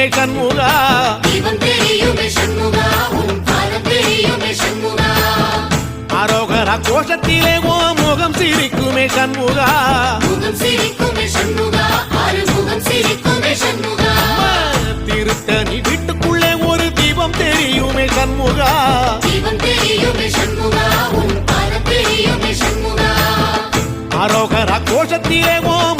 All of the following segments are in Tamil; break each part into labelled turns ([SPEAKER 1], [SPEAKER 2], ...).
[SPEAKER 1] தெரியுமே சண்முகா
[SPEAKER 2] அரோகரா கோஷத்திலே ஓ முகம் சிரிக்குமே சண்முகா. திருத்தணி வீட்டுக்குள்ளே ஒரு தீபம் தெரியுமே சண்முகா. அரோகரா கோஷத்திலே ஓ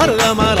[SPEAKER 1] சரணம்
[SPEAKER 2] மருதமல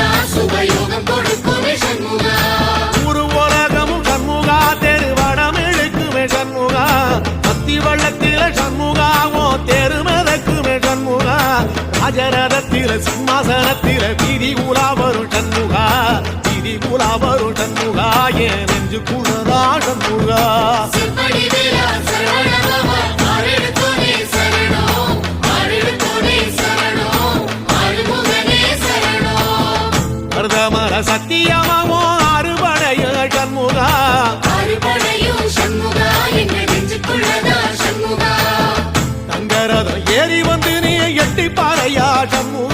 [SPEAKER 1] சுபயோகம் கொடுக்குமே சண்முகா.
[SPEAKER 2] ஒரு உலகமும் சண்முகா தெருவடம் இழுக்குமே சண்முகா. அத்தி வள்ளத்தில சண்முகாவோ தெரு மிதக்குமே சண்முகா. ராஜரதத்தில சிம்மாசனத்தில வீதி உலா வரும் சண்முகா. வீதி உலா வரும் சண்முகா என் நெஞ்சு குளரா சண்முகா சத்தியமாவோ அறுபடைய சண்முகா? தங்கரதம் ஏறி வந்து நீ எட்டி பாறையா சண்முகா.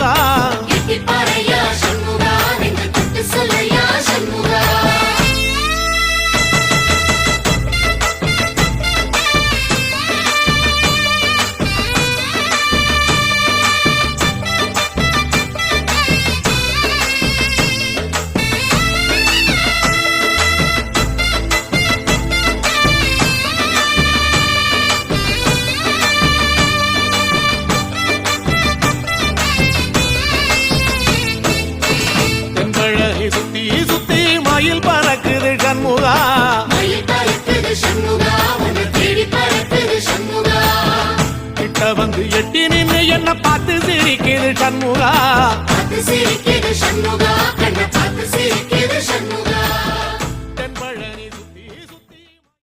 [SPEAKER 1] షణ్ముగా